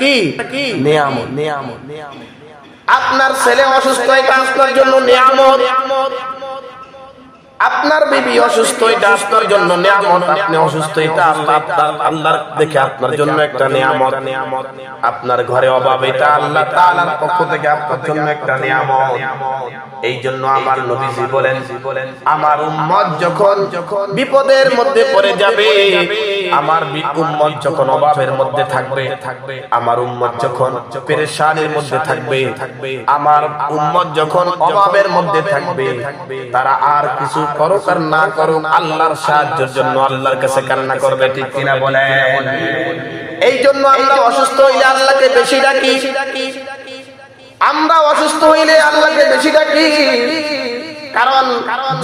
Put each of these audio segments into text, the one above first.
কি? নিয়ামত নিয়ামত আপনার ছেলে অসুস্থ এটা আপনার জন্য নিয়ামত। আপনার বিবি অসুস্থ, এটা আপনার জন্য নিয়ামত। আপনি অসুস্থ, এটা আপনার আল্লাহর দেখে আপনার জন্য একটা নিয়ামত। নিয়ামত আপনার ঘরে অভাব, এটা আল্লাহ তাআলার পক্ষ থেকে আপনার জন্য একটা নিয়ামত। এই জন্য আমার নবীজি বলেন, আমার উম্মত যখন বিপদের মধ্যে পড়ে যাবে, আমার উম্মত যখন অভাবের মধ্যে থাকবে থাকবে আমার উম্মত যখন পেরেশানির মধ্যে থাকবে থাকবে, আমার উম্মত যখন অভাবের মধ্যে থাকবে, তারা আর কিছু করুক আর না করুক, আল্লাহর সাহায্যের জন্য আল্লাহর কাছে কান্না করবে, ঠিক কিনা বলেন? এই জন্য আমরা অসুস্থ হইলে আল্লাহকে বেশি ডাকি। আমরা অসুস্থ হইলে আল্লাহকে বেশি ডাকি। কারণ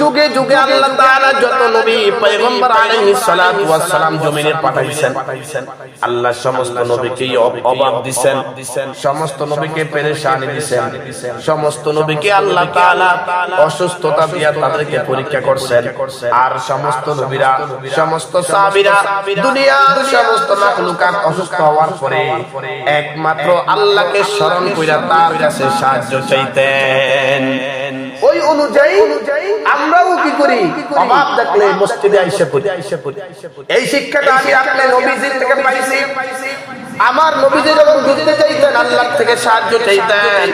যুগে যুগে আল্লাহ তাআলা যত নবী, পয়গম্বর আলাইহিস ওয়াস সালাম জমিনে পাঠাইছেন, আল্লাহ সমস্ত নবীকে অভাব দিবেন সমস্ত নবীকে পেরেশানি দিবেন সমস্ত নবীকে আল্লাহ তাআলা অসুস্থতা দিয়া তাদেরকে পরীক্ষা করছেন, আর সমস্ত নবীরা, সমস্ত সাহাবীরা দুনিয়ার সমস্ত মাখলুকাত অসুস্থ হওয়ার পরে একমাত্র আল্লাহকে স্মরণ কইরা তার কাছে সাহায্য চাইতেন। ওই অনুযায়ী আমরাও কি করি? অভাব দেখলে মসজিদে আইসা পড়ি। এই শিক্ষাটা আমি আপনি নবীজির থেকে পাইছি। আমার নবীজি যখন যুদ্ধে চাইতেন আল্লাহ থেকে সাহায্য চাইতেন।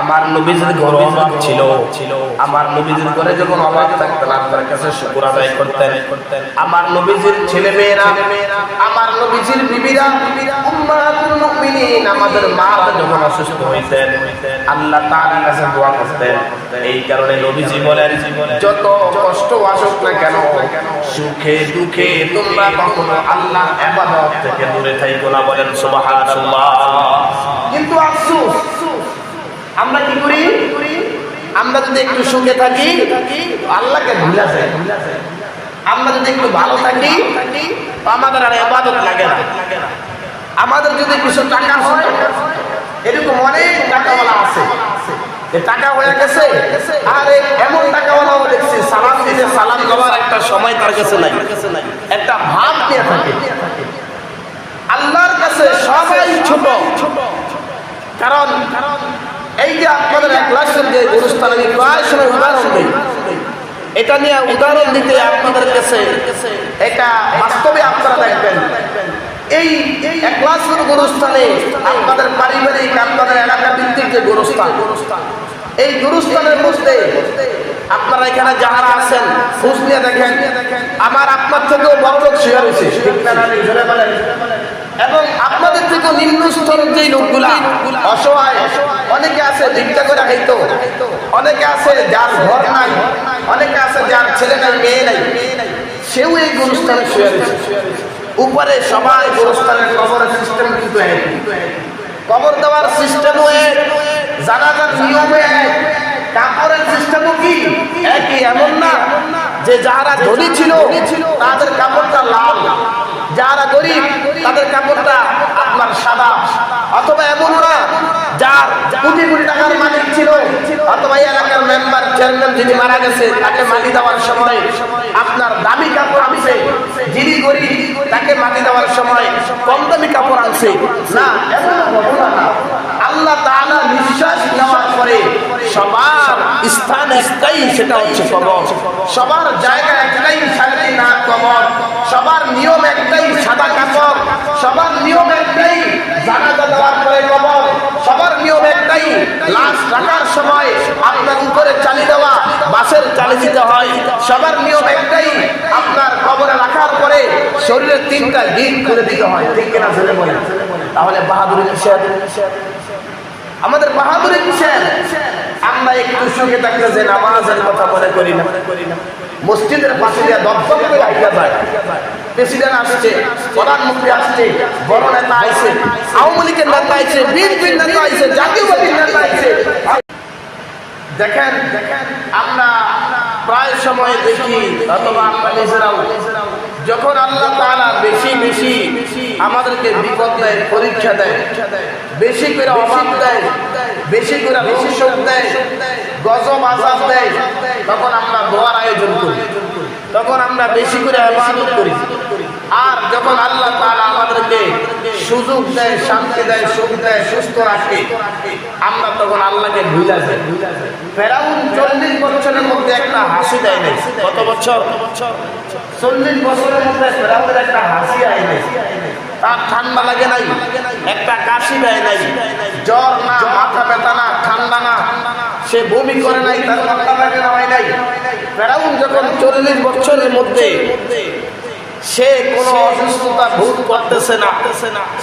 আমার নবীজির ঘর অভাব ছিল ছিল। আমার নবীজির ঘরে যখন অভাব থাকতেন আল্লাহর কাছে শুকর আদায় করতেন। আমার নবীজির ছেলে মেয়েরা আমার নবীজির বিবিরা উম্মাহাতুল মুমিনিন আমাদের মারা যখন অসুস্থ হইতেন আল্লাহ তাআলার কাছে দোয়া করতেন। এই কারণে নবীজি বলেন, যত কষ্ট আসুক না কেন, সুখে দুঃখে তোমরা কখনো আল্লাহর ইবাদত থেকে দূরে থাইকো না বলেন, সুবহানাল্লাহ। কিন্তু আফসোস, আমরা কি করি? আমরা যদি একটু সুখে থাকি, আল্লাহকে ভুলা যায় আমরা যদি একটু ভালো থাকি আমাদের আর ইবাদত লাগে না। আমাদের যদি কিছু টাকা হয় এরকম অনেক টাকাওয়ালা আছে। টাকা এমন সালাম দেওয়ার একটা সময় তার নাই। একটা ভাব আল্লাহর কাছে কারণ এই যে আপনাদের এক এটা নিয়ে উদাহরণ দিতে আপনাদের কাছে এটা বাস্তবে আপনারা দেখবেন। এই এক গুরুস্থানে আপনাদের পারিবারিক, আপনাদের এলাকা ভিত্তিক যে গুরুস্থান, এই গুরুস্থানের মধ্যে আপনারা এখানে যাহারা আছেন, খোঁজ নিয়ে দেখেন আমার আপনার থেকেও বড় লোক হয়েছে? জোরে বলেন। এবং আপনাদের থেকেও নিম্ন স্তরের যে লোকগুলা, অসহায়, অনেকে আছে ভিক্ষা করে খাইতো, অনেকে আছে যার ঘর নাই, অনেকে আছে যার ছেলে নাই, মেয়ে নাই, সেও এই গুরুস্থানে শুয়ে রয়েছে উপরে সবাই গুরুস্থানের কবরের সিস্টেম কিন্তু কবর দেওয়ার সিস্টেমও এক, জানাজার নিয়মে কাপড়ের সিস্টেমও কি? একই, এমন না যে যারা ধনী ছিল, তাদের কাপড়টা লাল। যারা গরিব, তাদের কাপড়টা আপনার সাদা। অথবা এমন না যার কোটি কোটি টাকার মালিক ছিল, অথবা এলাকার মেম্বার চেয়ারম্যান যিনি মারা গেছে, তাকে মাটি দেওয়ার সময় আপনার দামি কাপড় গরিব তাকে মাটি দেওয়ার সময় কম দামি কাপড় আনছে। না আল্লাহ তাআলা নিঃশ্বাস নেওয়ার পরে সবার স্থান একটাই, সেটা হচ্ছে সবার জায়গা একটাই শান্তি না কবর সবার নিয়ম একটাই সাদা কাপড় সবার নিয়ম একটাই জানাজা দেওয়ার পরে কবর সবার নিয়ম একটাই লাশ রাখার সময় আপনার উপরে চালি দেওয়া বাসের চালি দিতে হয় সবার নিয়ম একটাই আপনার কবরে রাখার পরে শরীরের তিনটা দিক করে দিতে হয়, ঠিক কিনা ছেলে বলে তাহলে বাহাদুর আমাদের বাহাদুর আমরা একটু সুখে থাকলে যে নামাজের কথা মনে করি না। মসজিদের পাশে দিয়ে দপ্তর করে আইয়া যায়। প্রেসিডেন্ট আসছে প্রধানমন্ত্রী আসছে, বড় নেতা আইছে, আওয়ামী লীগের নেতা আইছে, বিএনপির নেতা আইছে জাতীয় পার্টির নেতা আইছে। দেখেন আমরা প্রায় সময় দেখি অথবা আমরা নিজেরাও যখন আল্লাহ তাআলা বেশি বেশি আমাদেরকে বিপদ দেয় পরীক্ষা দেয় বেশি করে অভাব দেয় বেশি করে রোগ দেয় গজব আজাব দেয় তখন আমরা দোয়ার আয়োজন করি। তখন আমরা বেশি করে ইবাদত করি আর যখন আল্লাহ আমাদেরকে সুযোগ দেয়, শান্তি দেয়, সুখ দেয়, সুস্থ রাখে। আমরা তখন আল্লাহকে ভুলে যাই। ফেরাউন চল্লিশ বছরের মধ্যে একটা হাসি দেয় নাই। কত বছর? চল্লিশ বছরের মধ্যে ফেরাউনের একটা হাসি আয় নাই। তার ঠান্ডা লাগে নাই। একটা কাশি দেয় নাই। জ্বর না, মাথা ব্যথা না, ঠান্ডা না। সে বমি করে নাই, তার মাথা ব্যথা হয় নাই। ফেরাউন যখন চল্লিশ বছরের মধ্যে সে কোনো অসুস্থতা ভোগ করতেছে না।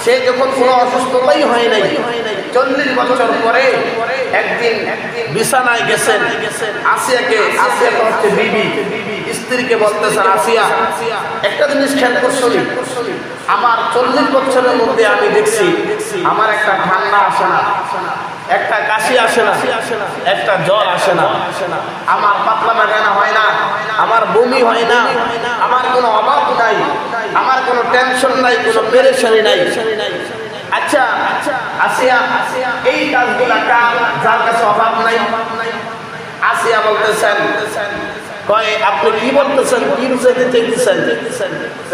সে যখন কোনো অসুস্থতাই হয় নাই চল্লিশ বছর পরে একদিন বিছানায় গেছেন আসিয়াকে আসিয়াকে হচ্ছে বিবি। স্ত্রীকে বলতেছেন আসিয়া একটা জিনিস খেয়াল করছনি আমার চল্লিশ বছরের মধ্যে আমি দেখছি আমার একটা ঠান্ডা আসে না। একটা কাশি আসে না, একটা জ্বর আসে না। আমার পাতলা পায়খানা হয় না, আমার বমি হয় না, আমার কোনো অভাব নাই, আমার কোনো টেনশন নাই, কোনো পেরেশানি নাই। আচ্ছা আসিয়া, এই কাজগুলা কার, যার কাছে অভাব নাই? আসিয়া বলতেছেন, কয়, আপনি কি বলতেছেন, কি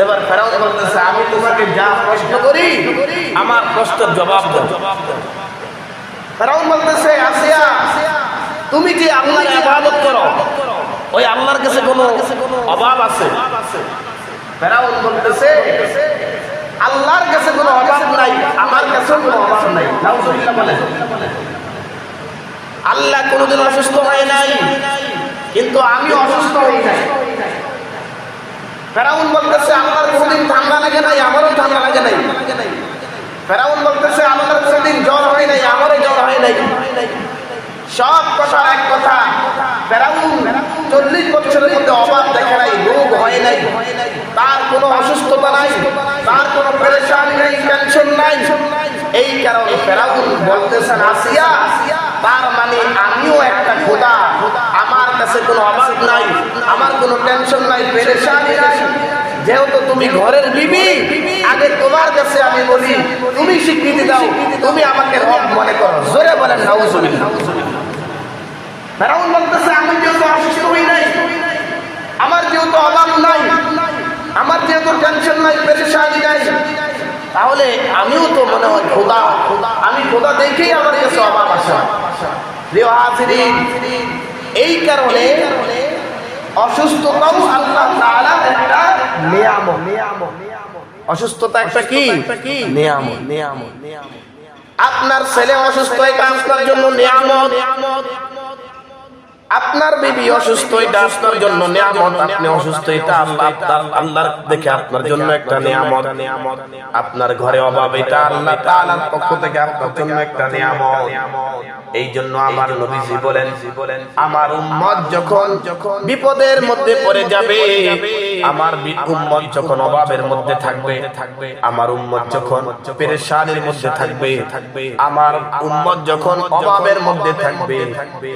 এবার ফেরাউন বলতেছে, আমি তোমাকে যা প্রশ্ন করি, আমার প্রশ্নের জবাব দাও। ফেরাউন বলতেছে আসিয়া তুমি কি আল্লাহর ইবাদত করো ওই আল্লাহর কাছে কোনো অভাব আছে? ফেরাউন বলতেছে আল্লাহর কাছে কোনো অভাব নাই আমার কাছেও কোনো অভাব নাই। নাউজুবিল্লাহ বলেন। আল্লাহ কোনোদিন অসুস্থ হয় নাই কিন্তু আমি অসুস্থ হই নাই। ফেরাউন বলতেছে আল্লাহর কোনোদিন ঠান্ডা লাগে নাই আমারও ঠান্ডা লাগে নাই। ফেরাউন বলতেছে আল্লাহর কোনোদিন জ্বর হয় নাই আমারও জ্বর হয় নাই সব কথা এক কথা। চল্লিশ বছরের মধ্যে অভাব দেখে নাই, রোগ হয় নাই। তার কোনো অসুস্থতা নাই, তার কোনো পরেশানি নাই, টেনশন নাই। এই কারণে ফেরাউন বলতেছেন, আসিয়া, তার মানে আমিও একটা খোদা। আমার কাছে কোনো অভাব নাই, আমার কোনো টেনশন নাই, পেরেশানি নাই। যেহেতু তুমি ঘরের বিবি, আগে তোমার কাছে আমি বলি, তুমি স্বীকৃতি দাও, তুমি আমাকে রব মনে করো। জোরে বলেন, নাউজুবিল্লাহ। অসুস্থ নাই, আমার আমার টেনশন নাই তাহলে আমিও তো মনে হয় খোদা, আমি খোদা দেখেই আমার কাছে অভাব আসে এই কারণে অসুস্থতাও আল্লাহ একটা নিয়ামত। অসুস্থতা একটা কি? নিয়ামত। নিয়ামত আপনার ছেলে অসুস্থ এটা করার জন্য নিয়ামত। আপনার বিবি অসুস্থ, এটা আপনার জন্য নিয়ামত। আপনি অসুস্থ, এটা আল্লাহ, আপনার, আল্লাহর দেখে আপনার জন্য একটা নিয়ামত। নিয়ামত আপনার ঘরে অভাব, এটা আল্লাহ তাআলার পক্ষ থেকে আপনার জন্য একটা নিয়ামত। এই জন্য আমার নবীজি বলেন, আমার উম্মত যখন যখন বিপদের মধ্যে পড়ে যাবে, আমার উম্মত যখন অভাবের মধ্যে থাকবে থাকবে আমার উম্মত যখন পেরেশানির মধ্যে থাকবে থাকবে আমার উম্মত যখন অভাবের মধ্যে থাকবে থাকবে